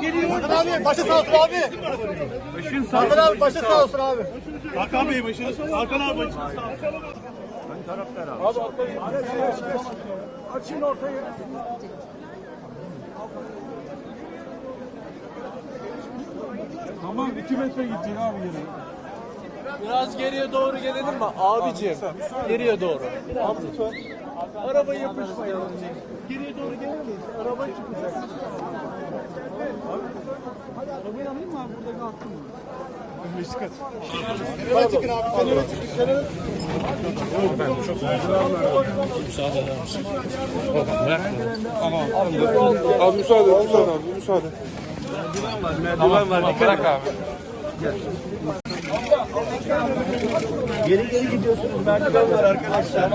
Hakan abi başı sağ olsun abi. Hakan abi başı sağ olsun abi. Hakan Bey başınız, Hakan abi başınız sağ olsun. Açın ortayı. Tamam 2 metre gideceksin abi geri. Biraz geriye doğru gelelim mi? Abicim. Geriye doğru. Abi lütfen. Arabaya yapışmayalım. Geriye doğru gelir miyiz? Araba çıkacak. Arabayı alayım mı abi burada kalktın mı? Kenara çıkın abi. Kenara çıkın. Kenara. Abi müsaade, müsaade abi, müsaade. Tamam var dikkat abi. Geri geri gidiyorsunuz. Merdiven var arkadaşlar.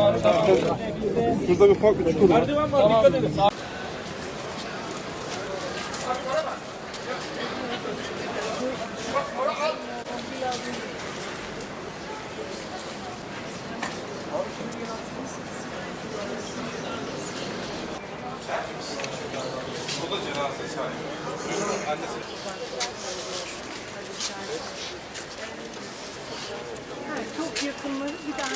Şurada bir ufak bir çukur var. Merdiven var dikkat edin. Evet, çok yakınları bir tane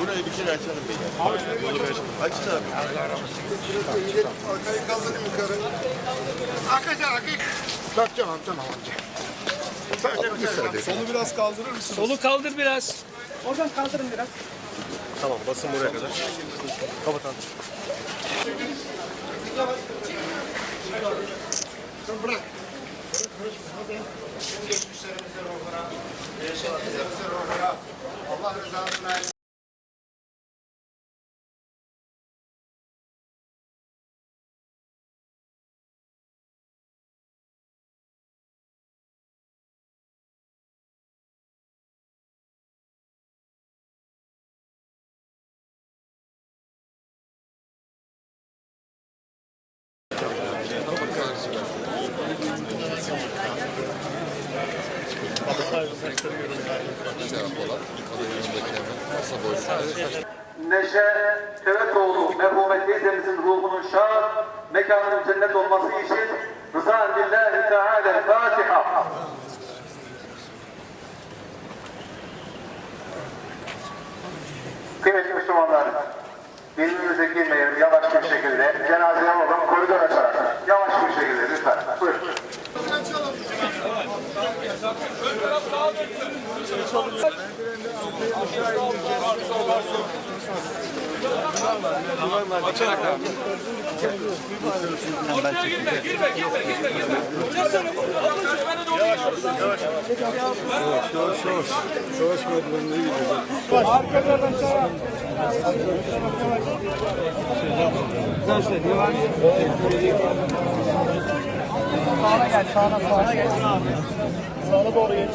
Burayı bir kere açalım bir açalım. Açın abi. Arkayı kaldırın yukarı. Arkadaşlar arkayı. Bak tamam tamam amca. Solu biraz kaldırır mısın? Solu kaldır biraz. Tamam basın buraya kadar. Kapat abi. Neşe Tevetoğlu merhumet teyzemizin ruhunun şad, mekanının cennet olması için rızan lillahi teala Fatiha. Kıymetli Müslümanlar, birbirimize girmeyelim yavaş bir şekilde. Cenazeye alalım, koridor açarak. Yavaş bir şekilde lütfen. Buyurun. Girme, girme, girme, girme, girme. Hocam sen bana doğru Savaş merdivenleri gidiyor. Sağına gel. Sağına sağına geç. Sağına doğru geç.